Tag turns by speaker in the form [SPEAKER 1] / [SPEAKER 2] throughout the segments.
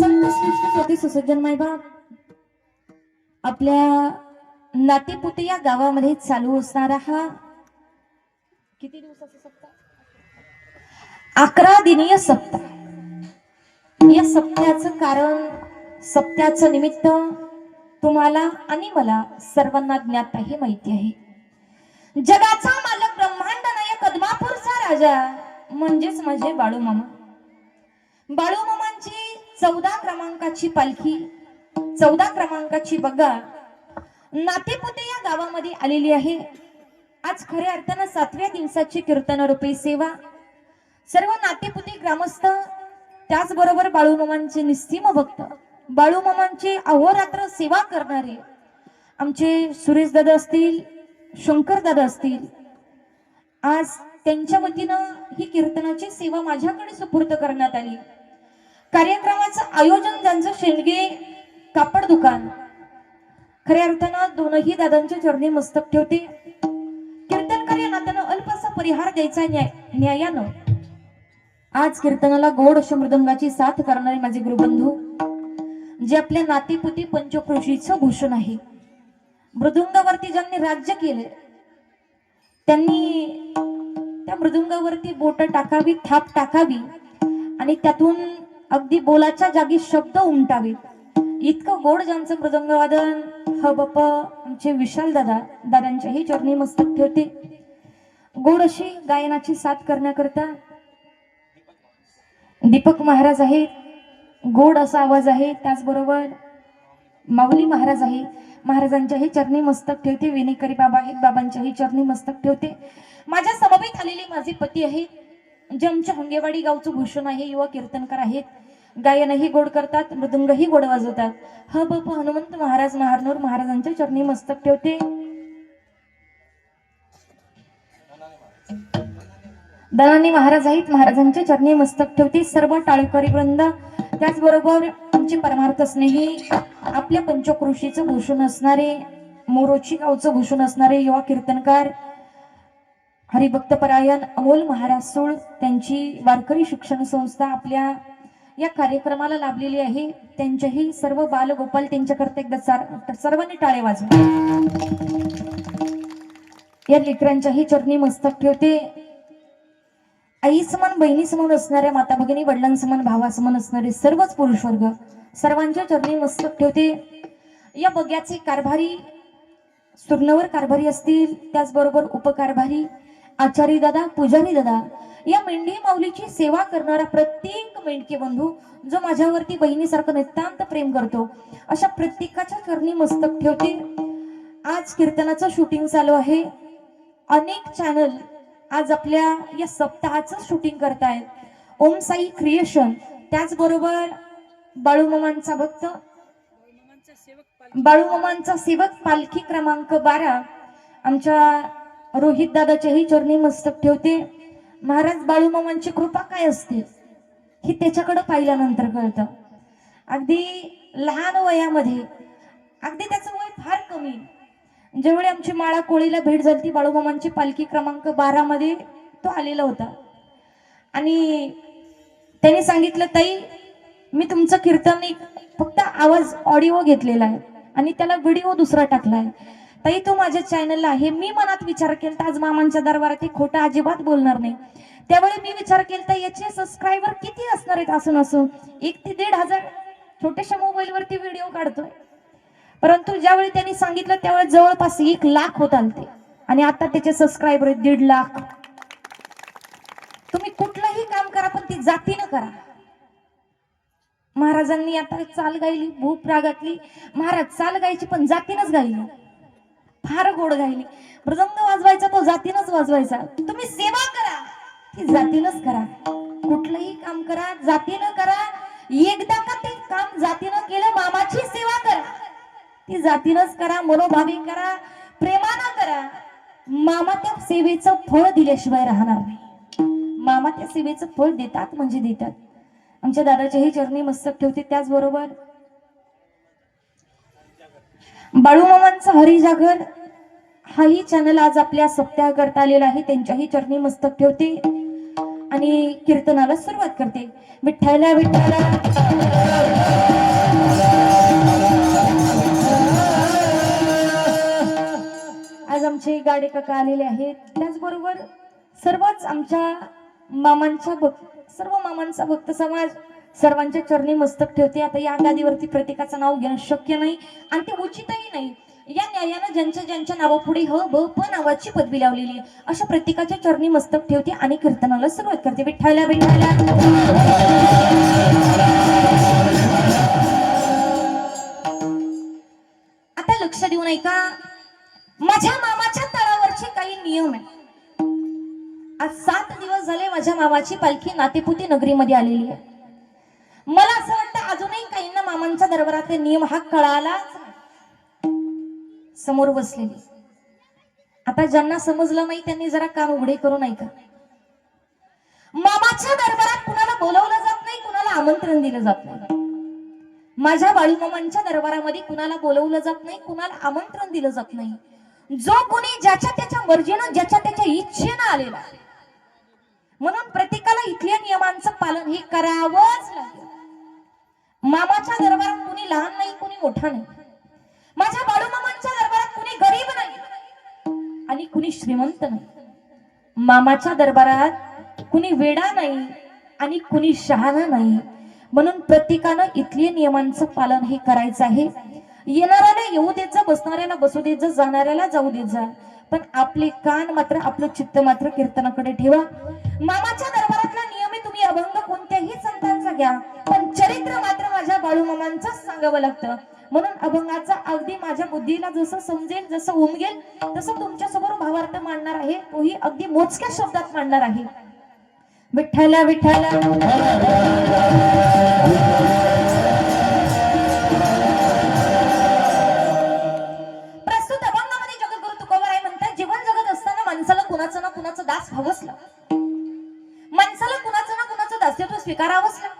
[SPEAKER 1] संत सुसज्जन मायबाप आपल्या नातेपुते या गावामध्ये चालू असणारा हा किती दिवसाचा सप्ताह? अकरा दिनीय सप्ताह. या सप्त्याचं कारण सप्त्याचं निमित्त तुम्हाला आणि मला सर्वांना ज्ञात आहे माहिती आहे. जगाचा मालक ब्रह्मांड नायक कदमापूरचा राजा. म्हणजेच म्हणजे बाळू मामा. बाळू मामांची चौदा क्रमांकाची पालखी चौदा क्रमांकाची बग्गा नातेपुते या गावामध्ये आलेली आहे. आज खऱ्या अर्थानं सातव्या दिवसाची कीर्तन रुपये सेवा. सर्व नातेपुते ग्रामस्थ त्याचबरोबर बाळूमामांचे निस्सीम भक्त बाळूमामांची अहोरात्र सेवा करणारे आमचे सुरेश दादा असतील शंकर दादा असतील आज त्यांच्या वतीनं ही कीर्तनाची सेवा माझ्याकडे सुपूर्द करण्यात आली. कार्यक्रमाचं आयोजन त्यांचं शेंडगे कापड दुकान. खऱ्या अर्थानं दोनही दादांच्या चरणी मस्तक ठेवते. कीर्तनकार या नात्यानं अल्पसा परिहार द्यायचा न्याय न्यायानं. आज कीर्तनाला गोड अशा मृदंगाची साथ करणारे माझे गुरुबंधू जे आपल्या नातेपुती पंचकृषीचं भूषण आहे. मृदुंगावरती ज्यांनी राज्य केले त्यांनी त्या मृदुंगावरती बोट टाकावी थाप टाकावी आणि त्यातून अगदी बोलाच्या जागी शब्द उमटावेत इतकं गोड ज्यांचं मृदंगवादन ह बप आमचे विशाल दादा दादांच्याही चरणी मस्तक ठेवते. गोड अशी गायनाची साथ करण्याकरता दीपक महाराज आहेत गोड असा आवाज आहे त्याचबरोबर माऊली महाराज आहे. महाराजांच्याही चरणी मस्तक ठेवते विनेकरी बाबा आहेत बाबांच्याही चरणी मस्तक ठेवते. माझ्या समवेत आलेले माझे पती आहेत. जे आमच्या हंगेवाडी गावचं भूषण आहे युवा कीर्तनकार आहेत. गायनही गोड करतात मृदुंगही गोड वाजवतात. ह ब हनुमंत महाराज महारनूर महाराजांच्या चरणी मस्तक ठेवते. दनानी महाराज आहेत महाराजांच्या चरणी मस्तक ठेवते. सर्व टाळकरी वृंद त्याचबरोबर आमचे परमार्थ स्नेही आपल्या पंचकृषीचं भूषण असणारे मोरोची गावचं भूषण असणारे युवा कीर्तनकार हरिभक्त परायण अमोल महाराज सोळ त्यांची वारकरी शिक्षण संस्था आपल्या या कार्यक्रमाला लाभलेली आहे. त्यांच्याही सर्व बालगोपाल त्यांच्याकरता एकदा सर्वांनी टाळे वाजवा. या लेकरांच्याही चरणी मस्तक ठेवते. आई समान बहिणी समान असणाऱ्या माता भगिनी वडिलांसमान भावासमान असणारे सर्वच पुरुष वर्ग सर्वांच्या चरणी मस्तक ठेवते. या बग्याचे कारभारी सुर्णवर कारभारी असतील त्याचबरोबर उपकारभारी आचारी दादा पुजारी दादा या मेंढी माऊलीची सेवा करणारा प्रत्येक मेंढके बंधू जो माझ्यावरती बहिणीसारखं नितांत प्रेम करतो अशा प्रत्येकाच्या करणी मस्तक ठेवते. आज कीर्तनाचं शूटिंग चालू आहे. अनेक चॅनल आज आपल्या या सप्ताहाचं शूटिंग करतायत. ओम साई क्रिएशन त्याचबरोबर बाळूमामांचा भक्त बाळूमामांचा सेवक पालखी क्रमांक बारा आमच्या रोहित दादाच्याही चरणी मस्तक ठेवते. महाराज बाळूमामांची कृपा काय असते? हे त्याच्याकडे पाहिल्यानंतर कळतं. अगदी लहान वयामध्ये अगदी त्याचं वय फार कमी. ज्यावेळी आमची माळा कोळीला भेट झाली ती बाळूमामांची पालखी क्रमांक बारामध्ये तो आलेला होता. आणि त्यांनी सांगितलं ताई मी तुमचं कीर्तन एक फक्त आवाज ऑडिओ घेतलेला आहे आणि त्याला व्हिडिओ दुसरा टाकलाय ताई तो माझ्या चॅनलला हे मी मनात विचार केला आज मामांच्या दरबारात हे खोटं अजिबात बोलणार नाही. त्यावेळी मी विचार केला याचे सबस्क्रायबर किती असणार आहेत असं असून एक ते दीड हजार छोट्याशा मोबाईलवरती व्हिडिओ काढतोय. परंतु ज्यावेळी त्यांनी सांगितलं त्यावेळी जवळपास एक लाख होत आलते. आणि आता त्याचे सबस्क्रायबर आहेत दीड लाख. तुम्ही कुठलंही काम करा पण ती जातीनं करा. महाराजांनी आता चाल गायली भूप रागातली. महाराज चाल गायची पण जातीनच गायली. फार गोड गायली. मृदंग वाजवायचा तो जातीनच वाजवायचा. तुम्ही सेवा करा. ती जातीनच करा. कुठलंही काम करा जातीनं करा. एकदा का ते काम जातीनं केलं मामाची सेवा करा. ती जातीनच करा मनोभावी करा प्रेमानं करा. मामा त्या सेवेचं फळ दिल्याशिवाय राहणार नाही. मामा त्या सेवेचं फळ देतात म्हणजे देतात. आमच्या दादाच्याही चरणी मस्तक ठेवते त्याचबरोबर बाळूमामांचा हरिजागर हाही चॅनल आज आपल्या सप्त्या करता आलेला आहे. त्यांच्याही चरणी मस्तक ठेवते आणि कीर्तनाला सुरुवात करते. विठ्ठला विठ्ठला. आज आमचे गाडे काका आलेले आहेत. त्याचबरोबर सर्वच आमच्या मामांच्या भक्त सर्व मामांचा भक्त समाज सर्वांच्या चरणी मस्तक ठेवते. आता या गादीवरती प्रत्येकाचं नाव घेणं शक्य नाही आणि ते उचितही नाही. या न्यायानं ज्यांच्या ज्यांच्या नावापुढे ह ब प नावाची पदवी लावलेली आहे अशा प्रत्येकाच्या चरणी मस्तक ठेवते आणि कीर्तनाला सुरुवात करते. विठ्ठला विठ्ठला. आता लक्ष देऊन का माझ्या मामाच्या तळावरचे काही नियम आहे आज सात दिवस झाले माझ्या मामाची पालखी नातेपुती नगरीमध्ये आलेली आहे. मला असं वाटतं अजूनही काहींना मामांच्या दरबारातले नियम हा कळालाच समोर बसलेली. आता ज्यांना समजलं नाही त्यांनी जरा काम उघडे करून ऐका. मामाच्या दरबारात कुणाला बोलवलं जात नाही कुणाला आमंत्रण दिलं जात नाही. माझ्या बाळूमामांच्या दरबारामध्ये कुणाला बोलवलं जात नाही कुणाला आमंत्रण दिलं जात नाही. जो कोणी ज्याच्या त्याच्या मर्जीनं ज्याच्या त्याच्या इच्छेनं आलेला म्हणून प्रत्येकाला इथल्या नियमांचं पालन हे करावंच लागेल. मोठा नाही. माझ्या बाळूमामांच्या दरबारात कुणी गरीब नाही आणि कुणी श्रीमंत नाही. मामाच्या दरबारात कुणी वेडा नाही आणि कुणी शहाणा नाही. म्हणून प्रत्येकानं इथल्या नियमांचं पालन हे करायचं आहे. येणाऱ्याला येऊ देत जा बसणाऱ्याला बसू देत जा जाणाऱ्याला जाऊ देत जा. पण आपले कान मात्र आपलं चित्त मात्र कीर्तनाकडे ठेवा. मामाच्या दरबारातला नियम तुम्ही अभंग कोणत्याही संतांचा घ्या पण चरित्र मात्र माझ्या बाळूमामांचंच सांगावं लागतं. म्हणून अभंगाचा अगदी माझ्या बुद्धीला जसं समजेल जसं उमगेल तसं तुमच्यासमोर भावार्थ मांडणार आहे. तोही अगदी मोजक्या शब्दात मांडणार आहे. विठ्ठला विठ्ठला. प्रस्तुत अभंगामध्ये जीवन जगत असताना माणसाला कुणाचं ना कुणाचं दास व्हावंच माणसाला कुणाचं ना कुणाचं दास्यत्व स्वीकारावंच लागतं.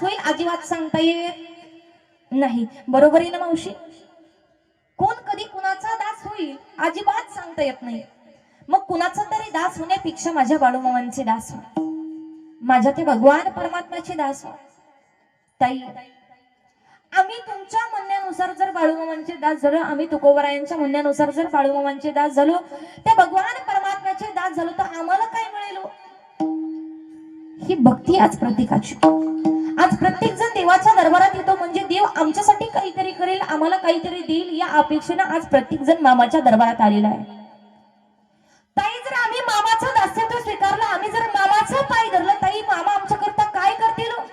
[SPEAKER 1] होईल अजिबात सांगता येत नाही. बरोबर आहे ना मावशी? कोण कधी कुणाचा दास होईल अजिबात सांगता येत नाही. मग कुणाचा तरी दास होण्यापेक्षा माझ्या बाळूमामांचे दास हो माझ्या ते भगवान परमात्माचे दास हो ताई आम्ही तुमच्या म्हणण्यानुसार जर बाळूमामांचे दास झालो आम्ही तुकोबरायांच्या म्हणण्यानुसार जर बाळूमामांचे दास झालो त्या भगवान परमात्म्याचे दास झालो तर आम्हाला काय मिळेल हो? ही? भक्ती आज प्रत्येकाची आज प्रत्येक जण देवाच्या दरबारात येतो म्हणजे देव आमच्यासाठी काहीतरी करेल आम्हाला काहीतरी देईल या अपेक्षेनं आज प्रत्येक जण मामाच्या दरबारात आलेला आहे. ताई जर आम्ही मामाचं दास्यत्व स्वीकारलं आम्ही जर मामाचं पाय धरलं ताई मामा आमच्याकरता काय करतील हो?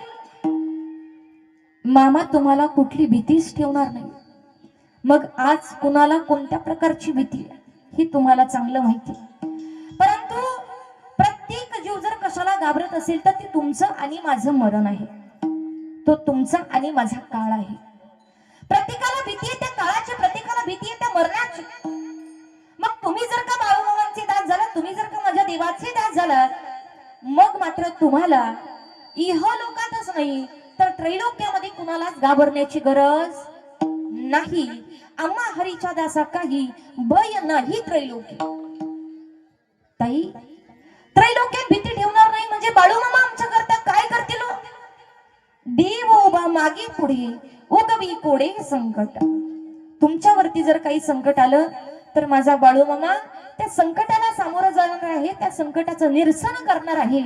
[SPEAKER 1] मामा तुम्हाला कुठली भीतीच ठेवणार नाही. मग आज कुणाला कोणत्या प्रकारची भीती हे तुम्हाला चांगलं माहिती आहे. परंतु प्रत्येक जीव जर कशाला घाबरत असेल तर ते तुमचं आणि माझं मरण आहे. तो तुमचा आणि माझा काळ आहे. प्रत्येकाला भीती आहे त्या काळाची प्रत्येकाला भीती आहे त्या मरणाची. मग तुम्ही जर का बाळूमामांचे दास झाला तुम्ही जर का माझ्या देवाचे दास झाला मग मात्र तुम्हाला इह लोकातच नाही तर त्रैलोक्यामध्ये कुणालाच घाबरण्याची गरज नाही. आम्हा हरीच्या दासा काही भय नाही त्रैलोक्य ताई त्रैलोक्य मागे पुढे उगवी कोडे संकट. तुमच्यावरती जर काही संकट आलं तर माझा बाळूमामा त्या संकटाला सामोरं जाणार आहे त्या संकटाचं निरसन करणार आहे.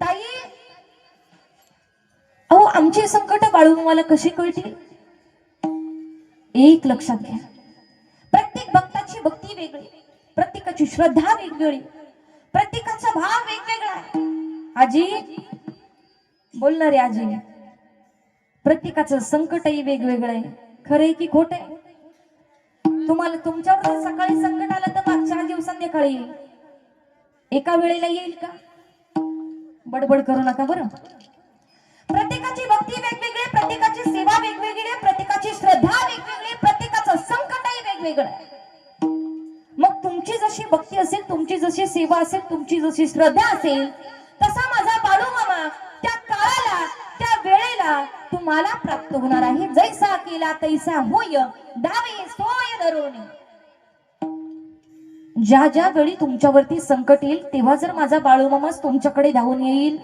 [SPEAKER 1] ताई अहो आमची संकट बाळूमामाला कशी कळतील? एक लक्षात घ्या. प्रत्येक भक्ताची भक्ती वेगळी प्रत्येकाची श्रद्धा वेगवेगळी प्रत्येकाचा भाव वेगवेगळा आहे. आजी बोलणार आहे आजी. प्रत्येकाचं संकटही वेगवेगळं आहे. खरंय की खोट आहे तुम्हाला तुमच्यावर सकाळी संकट आलं तर मागच्या दिवस संध्याकाळी येईल. एका वेळेला येईल का? बडबड करू नका बरं. प्रत्येकाची भक्ती वेगवेगळी आहे, प्रत्येकाची सेवा वेगवेगळी आहे, प्रत्येकाची श्रद्धा वेगवेगळी आहे, प्रत्येकाचं संकटही वेगवेगळं आहे. मग तुमची जशी भक्ती असेल तुमची जशी सेवा असेल तुमची जशी श्रद्धा असेल तसा माझा बाळू मामा त्या काळाला त्या वेळेला तुम्हाला प्राप्त होणार आहे. जैसा केला तैसा होय. दावे सोय धरून. ज्या ज्या वेळी तुमच्यावरती संकट येईल तेव्हा जर माझा बाळूमामाच तुमच्याकडे धावून येईल.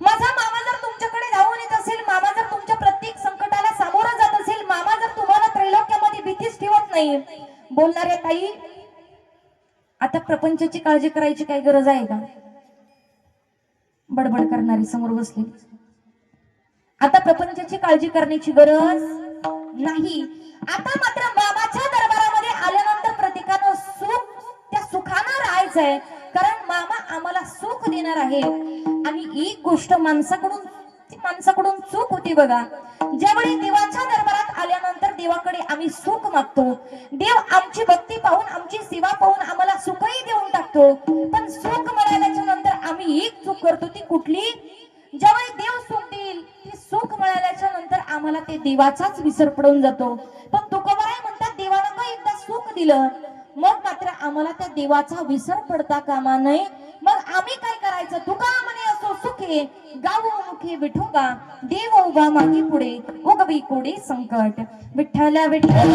[SPEAKER 1] माझा मामा जर तुमच्याकडे धावून येत असेल मामा जर तुमच्या प्रत्येक संकटाला सामोरं जात असेल मामा जर तुम्हाला त्रैलोक्यामध्ये भीतीच ठेवत नाही. बोलणाऱ्या ताई आता प्रपंचाची काळजी करायची काही गरज आहे का? बडबड करणारी समोर बसली. आता प्रपंचाची काळजी करण्याची गरज नाही. आता मात्र मामाच्या दरबारामध्ये आल्यानंतर प्रत्येकानं सुख त्या सुखानं राहायचंय कारण मामा आम्हाला सुख देणार आहे आणि एक गोष्ट माणसाकडून माणसाकडून चूक होती बघा. ज्यावेळी देवाच्या दरबारात आल्यानंतर देवाकडे आम्ही सुख मागतो. देव आमची भक्ती पाहून आमची सेवा पाहून आम्हाला सुखही देऊन टाकतो. पण सुख मिळाल्याच्या नंतर आम्ही एक चूक करतो ती कुठली? ज्यावेळी देव सुख मिळाल्याच्या नंतर आम्हाला ते देवाचाच विसर पडून जातो. पण तुकोबाराय म्हणतात देवानं का एकदा सुख दिलं? मग मात्र आम्हाला त्या देवाचा विसर पडता कामा नये. मग आम्ही काय करायचं? तुका म्हणे असो सुखे गाव मुखे विठोबा देव उभा मागे पुढे उगवी कोडे संकट. विठ्ठल विठ्ठल.